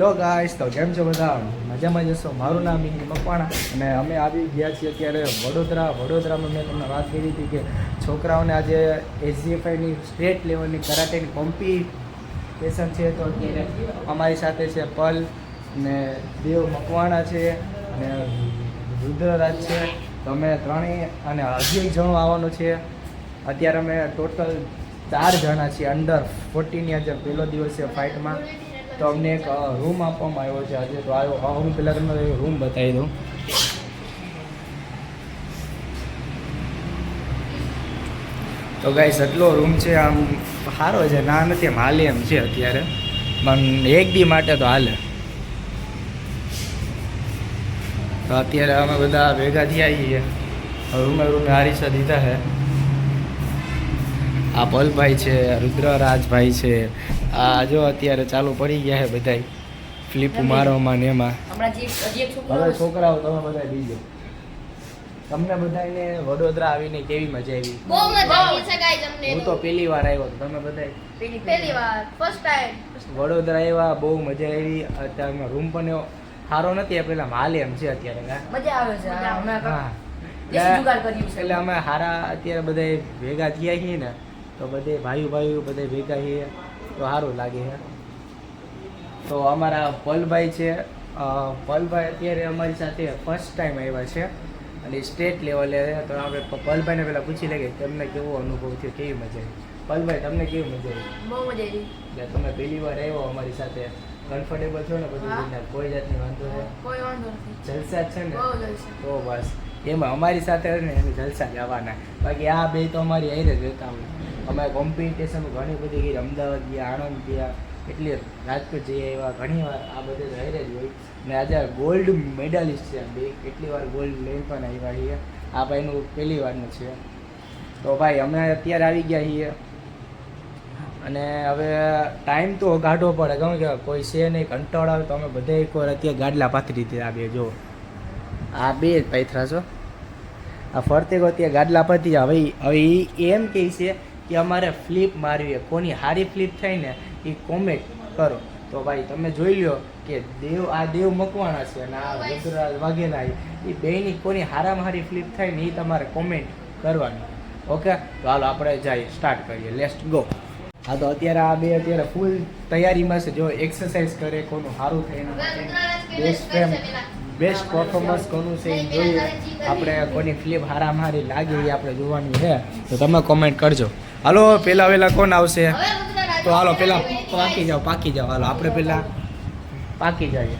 Hello guys, તો કેમ છો બધા? મજામાં જશો મારું નામ ઇંગી મકવાણા અને અમે આવી ગયા છીએ અત્યારે વડોદરા. વડોદરામાં મેં તમને વાત કરી હતી કે છોકરાઓને આજે એસજીએફઆઈની સ્ટેટ લેવલની કરાટેની કોમ્પિટિશન છે, તો અત્યારે અમારી સાથે છે પલ ને દેવ મકવાણા છે અને રુદ્રરાજ છે. તો અમે ત્રણેય અને હજી જણો આવવાનું છે. અત્યારે અમે ટોટલ ચાર જણા છીએ અંડર ફોર્ટીની આજે પહેલો દિવસ છે ફાઇટમાં તો અમને એક રૂમ આપવામાં આવ્યો છે આજે. તો આવ્યો હું પહેલાં તમને રૂમ બતાવી દઉં. તો ગાઈસ એટલો રૂમ છે, આમ સારો છે. ના, નથી એમ હાલે એમ છે અત્યારે. પણ એક દી માટે તો હાલે. તો અત્યારે અમે બધા ભેગા થયા છીએ. રૂમે રૂમે હારીસા દીધા છે. આ પલભાઈ છે રુદ્રરાજભાઈ છે આ જો અત્યારે ચાલુ પડી ગયા છે બધાય. ફ્લિપ મારવામાં ને એમાં. હવે છોકરાઓ તમે બધા બીજો તમને બધાને વડોદરા આવીને કેવી મજા આવી? બહુ મજા આવી છે ગાઈસ અમને હું તો પહેલી વાર આવ્યો તમે બધા પહેલી પહેલી વાર. ફર્સ્ટ ટાઈમ વડોદરા આવ્યા બહુ મજા આવી. અત્યારે રૂમ પણ એવો સારો નથી પેલા હાલે એમ છે અત્યારે મજા આવે છે. હમણાં એટલે અમે હારા અત્યારે બધા ભેગા થયા છીએ ને તો બધે ભાઈઓ ભાઈઓ બધે ભેગા છીએ તો સારું લાગે છે તો અમારા પલભાઈ છે. પલભાઈ અત્યારે અમારી સાથે ફર્સ્ટ ટાઈમ આવ્યા છે અને સ્ટેટ લેવલે તો આપણે પલભાઈને પહેલાં પૂછી લઈએ કે તમને કેવો અનુભવ થયો કેવી મજા આવી? પલભાઈ તમને કેવી મજા આવી? બહુ મજા આવી. એટલે તમે પહેલી વાર આવ્યો અમારી સાથે. કમ્ફર્ટેબલ છો ને બધું. રીતના કોઈ જાતની વાંધો છે કોઈ વાંધો નથી. જલસા છે ને? તો બસ. એમાં અમારી સાથે ને એની જલસા જ આવવાના. બાકી આ બે તો અમારી હારે જ હોય. અમે કોમ્પિટિશન ઘણી બધી ગઈ, અમદાવાદ ગયા, આણંદ ગયા, એટલે રાજકોટ જઈ આવ્યા. ઘણી વાર આ બધે તો જ હોય. ને આજે ગોલ્ડ મેડાલિસ્ટ છે બે. કેટલી વાર ગોલ્ડ લઈને પણ આવ્યા છીએ. આ ભાઈનું પહેલી વારનું છે. તો ભાઈ, અમે અત્યારે આવી ગયા છીએ. અને હવે ટાઈમ તો કાઢવો પડે. ગમે કે કોઈ છે નહીં, કંટાળો આવે તો અમે બધા એકવાર અત્યારે ગાડલા પાથરી દીધા આ બે જો આ બે જ પાથરા છો. આ ફરતે અત્યારે ગાડલા પાથરી હવે હવે એમ કહે છે કે અમારે ફ્લિપ મારવી છે. કોની હારી ફ્લિપ થાય ને એ કોમેન્ટ કરો. તો ભાઈ, તમે જોઈ લો કે દેવ, આ દેવ મકવાણા છે અને આ રુદ્રરાજ વાઘેલા એ બેની કોની હારામાં હારી ફ્લિપ થાય ને એ તમારે કોમેન્ટ કરવાની. ઓકે તો હાલો, આપણે જઈએ સ્ટાર્ટ કરીએ. લેસ્ટ ગો હા, તો અત્યારે આ બે અત્યારે ફૂલ તૈયારીમાં છે. જો એક્સરસાઇઝ કરે, કોનું સારું માટે. બેસ્ટ ફ્રેમ બેસ્ટ પરફોર્મન્સ કોનું છે એ જોઈએ. આપણે કોની ફિલ્મ હારા મારી લાગે એ આપણે જોવાની છે. તો તમે કોમેન્ટ કરજો. હાલો પેલા વેલા કોણ આવશે? તો હાલો પેલા પાકી જાઓ પાકી જાઓ. હાલો આપણે પેલા પાકી જઈએ.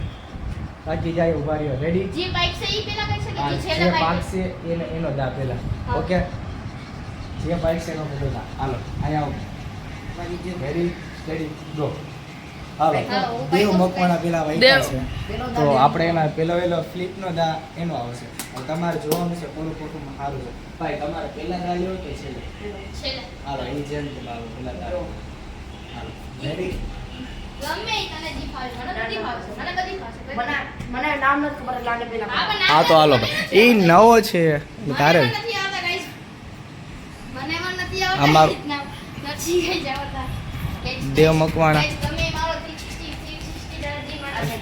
પાકી જાય ઊભા રહ્યો. રેડી જે બાઈક છે શકે જે બાઈક પાકશે એને એનો દા પેલા. ઓકે? જે બાઈક છે એનો પેલો. હાલો અહીંયા આવો. Ready steady go Dev Makwana પેલા દેવ. છે. તો આપણે એના પેલો પેલો ફ્લિપનો દા એનો આવશે. તમારે જોવાનું છે પૂરું પૂરું સારું છે. ભાઈ તમારે પેલા દા લેવો કે છેલ્લે? છેલ્લે. હાલો એની જેમ તમારો પેલા હાલો રેડી પેલા હા, તો હાલો ભાઈ. એ નવો છે મને તારે. દેવ નથી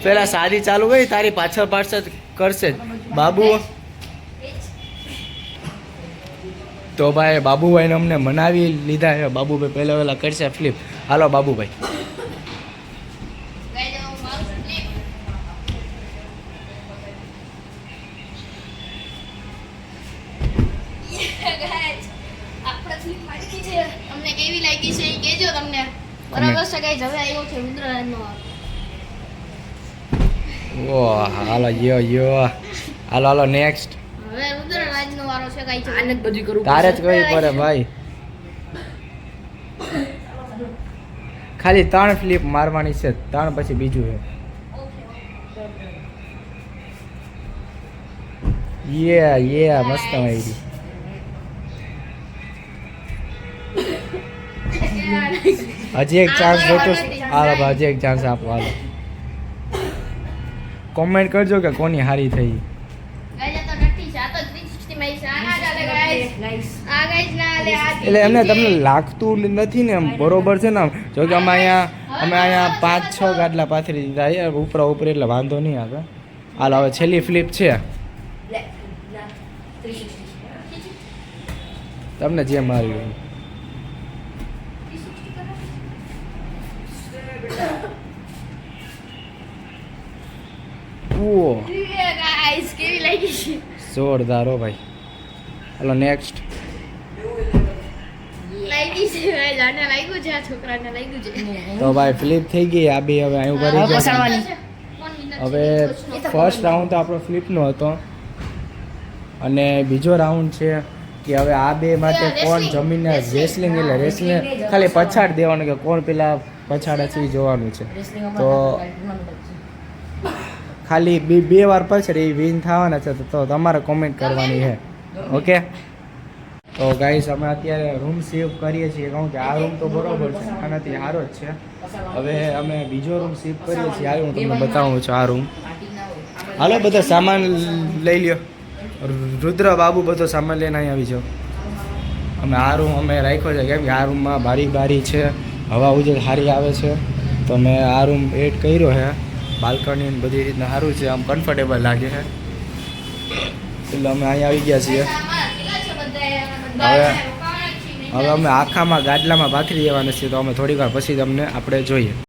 પેલા સાદી ચાલુ ગઈ તારી પાછળ પાછળ કરશે. બાબુ. તો ભાઈ, બાબુભાઈને અમને મનાવી લીધા છે. બાબુભાઈ પહેલા પહેલાં કરશે ફ્લિપ હાલો, બાબુભાઈ. કેવી લાગી છે એ કહેજો તમને. બરાબર છે કઈ હવે આવ્યો છે રુદ્રરાજનો. ઓ હાલો યો યો. હાલો હાલો નેક્સ્ટ હવે રુદ્રરાજનો વારો છે guys. આને જ બધું તારે જ. કરવી પડે ભાઈ. ખાલી ત્રણ ફ્લિપ મારવાની છે ત્રણ પછી બીજું છે યે યે મસ્ત મારી હજી એક ચાન્સ જોતો હાલો હજી એક ચાન્સ આપો હાલો. કોમેન્ટ કરજો કે કોની હારી થઈ. Guys, આ તો નક્કી છે. આ તો 360 માં છે. આ ના ચાલે, guys. Nice. આ guys ના હાલે, આ એટલે એમને તમને લાગતું નથી ને એમ. બરોબર છે ને આમ. જો કે અમે અહીંયા અમે અહીંયા પાંચ છ ગાડલા પાથરી દીધા છે. ઉપરા ઉપર એટલે વાંધો નહીં આવે. હાલ હવે છેલ્લી ફ્લિપ છે. લે, લે, 360. તમને જે માર્યું ઓ ગાઈસ કેવી લાગી છે? જોરદાર હો ભાઈ. હલો નેક્સ્ટ તો ભાઈ ફ્લિપ થઈ ગઈ આ બે હવે અહીં ઊભા રહી હવે. ફર્સ્ટ રાઉન્ડ તો આપણો ફ્લિપનો હતો. અને બીજો રાઉન્ડ છે કે હવે આ બે માટે કોણ જમીનને રેસલિંગ એટલે રેસલિંગ ખાલી પછાડ દેવાનું કે કોણ પેલા પછાડ છે જોવાનું છે. તો અમારે tournament જ છે. ખાલી બે બે વાર પછાડે એ વિન થવાના છે, તો તમારે કોમેન્ટ કરવાની છે. ઓકે તો ગાઈસ અમે અત્યારે રૂમ સેવ કરીએ છીએ કહું કે આ રૂમ તો બરોબર છે, આનાથી સારો જ છે. હવે અમે બીજો રૂમ સેવ કરીએ છીએ આ હું તમને બતાવું છું આ રૂમ. હાલો, બધો સામાન લઈ લ્યો. રુદ્ર બાબુ બધો સામાન લઈને અહીં આવી જાઓ. અમે આ રૂમ અમે રાખ્યો છે, કેમ કે આ રૂમમાં બારી બારી છે, હવા ઉજળ સારી આવે છે. તો મેં આ રૂમ એડ કર્યો છે. બાલ્કની બધી રીતના સારું છે, આમ કમ્ફર્ટેબલ લાગે છે એટલે અમે અહીંયા આવી ગયા છીએ? હવે- હવે અમે આખામાં ગાડલામાં પાથરી દેવાના છીએ, તો અમે થોડીક વાર પછી તમને આપણે જોઈએ